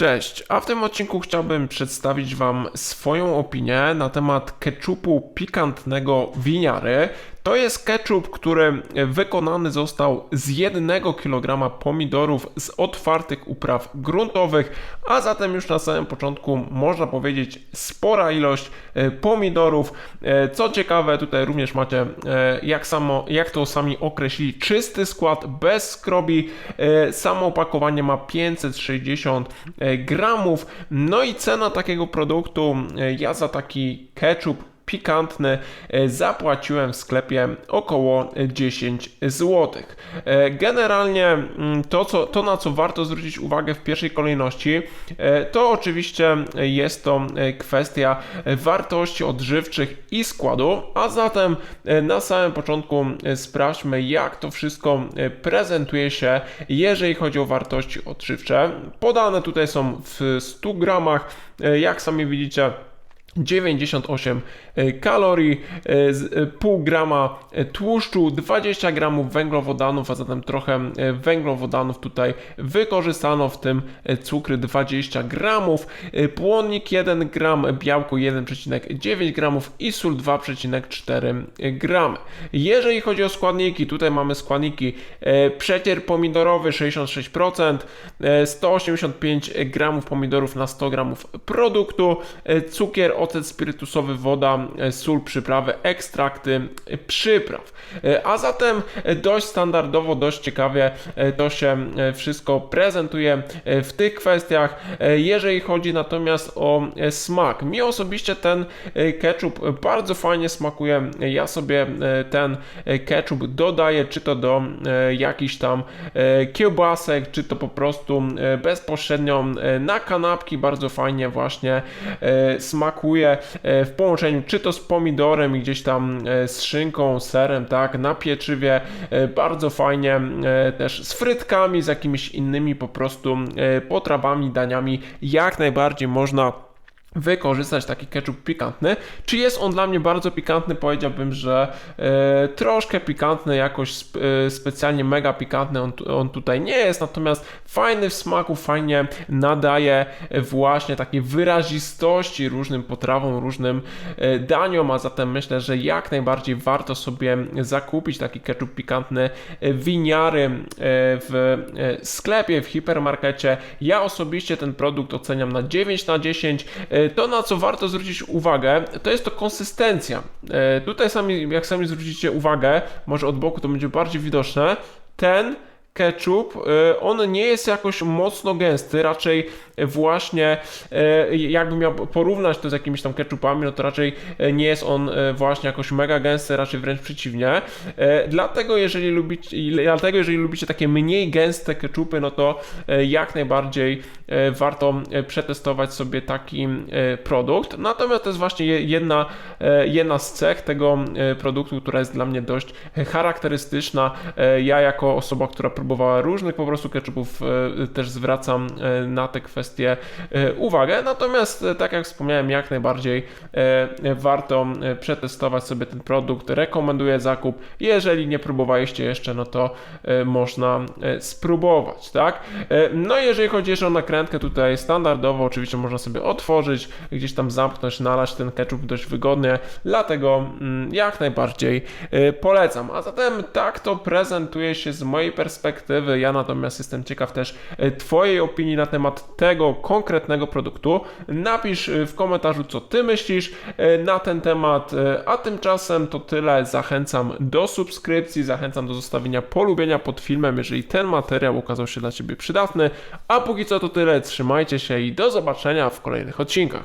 Cześć, a w tym odcinku chciałbym przedstawić Wam swoją opinię na temat ketchupu pikantnego winiary. To jest ketchup, który wykonany został z 1 kg pomidorów z otwartych upraw gruntowych, a zatem już na samym początku można powiedzieć spora ilość e, pomidorów. E, Co ciekawe, tutaj również macie, e, jak, samo, jak to sami określili, czysty skład bez skrobi. Samo opakowanie ma 560 e, gramów. No i cena takiego produktu, ja za taki ketchup pikantny e, zapłaciłem w sklepie około 10 zł. Generalnie mm, to, co, to, na co warto zwrócić uwagę w pierwszej kolejności, e, to oczywiście jest to e, kwestia wartości odżywczych i składu, a zatem e, na samym początku e, sprawdźmy, jak to wszystko e, prezentuje się, jeżeli chodzi o wartości odżywcze. Podane tutaj są w 100 gramach, e, jak sami widzicie. 98 kalorii, e, e, pół grama e, tłuszczu, 20 gramów węglowodanów, a zatem trochę e, węglowodanów tutaj wykorzystano, w tym e, cukry 20 gramów, e, błonnik 1 gram, białko 1,9 gramów i sól 2,4 gramy. Jeżeli chodzi o składniki, tutaj mamy składniki e, przecier pomidorowy 66%, e, 185 gramów pomidorów na 100 gramów produktu, e, cukier, ocet spirytusowy, woda, e, sól, przyprawy, ekstrakty e, przypraw. E, A zatem dość standardowo, dość ciekawie to się wszystko prezentuje w tych kwestiach. Jeżeli chodzi natomiast o smak, mi osobiście ten ketchup bardzo fajnie smakuje. Ja sobie ten ketchup dodaję, czy to do jakichś tam kiełbasek, czy to po prostu bezpośrednio na kanapki. Bardzo fajnie właśnie e, smakuje e, w połączeniu czy to z pomidorem i gdzieś tam e, z szynką, serem, tak, na pieczywie. E, Bardzo fajnie też z frytkami, z jakimiś innymi po prostu potrawami, daniami. Jak najbardziej można wykorzystać taki ketchup pikantny. Czy jest on dla mnie bardzo pikantny? Powiedziałbym, że e, troszkę pikantny, jakoś sp, e, specjalnie mega pikantny on, tu- on tutaj nie jest, natomiast fajny w smaku, fajnie nadaje właśnie takiej wyrazistości różnym potrawom, różnym e, daniom, a zatem myślę, że jak najbardziej warto sobie zakupić taki ketchup pikantny winiary w sklepie, w hipermarkecie. Ja osobiście ten produkt oceniam na 9 na 10. E, To, na co warto zwrócić uwagę, to jest to konsystencja. E, Tutaj sami, jak sami zwrócicie uwagę, może od boku to będzie bardziej widoczne, ten ketchup, e, on nie jest jakoś mocno gęsty, raczej właśnie e, jakbym miał porównać to z jakimiś tam ketchupami, no to raczej e, nie jest on właśnie jakoś mega gęsty, raczej wręcz przeciwnie. Dlatego jeżeli lubicie, dlatego jeżeli lubicie takie mniej gęste ketchupy, no to jak najbardziej warto przetestować sobie taki produkt. Natomiast to jest właśnie je- jedna, jedna z cech tego produktu, która jest dla mnie dość charakterystyczna. Ja jako osoba, która próbowała różnych po prostu ketchupów, e, też zwracam e, na te kwestie e, uwagę. Natomiast tak jak wspomniałem, jak najbardziej warto przetestować sobie ten produkt. Rekomenduję zakup. Jeżeli nie próbowaliście jeszcze, no to można spróbować, tak? No i jeżeli chodzi jeszcze o nakrętkę, tutaj standardowo oczywiście można sobie otworzyć, gdzieś tam zamknąć, nalać ten ketchup dość wygodnie, dlatego mm, jak najbardziej polecam. A zatem tak to prezentuje się z mojej perspektywy. Ja natomiast jestem ciekaw też e, Twojej opinii na temat tego konkretnego produktu. Napisz e, w komentarzu, co Ty myślisz e, na ten temat, a tymczasem to tyle. Zachęcam do subskrypcji, zachęcam do zostawienia polubienia pod filmem, jeżeli ten materiał okazał się dla Ciebie przydatny. A póki co to tyle, trzymajcie się i do zobaczenia w kolejnych odcinkach.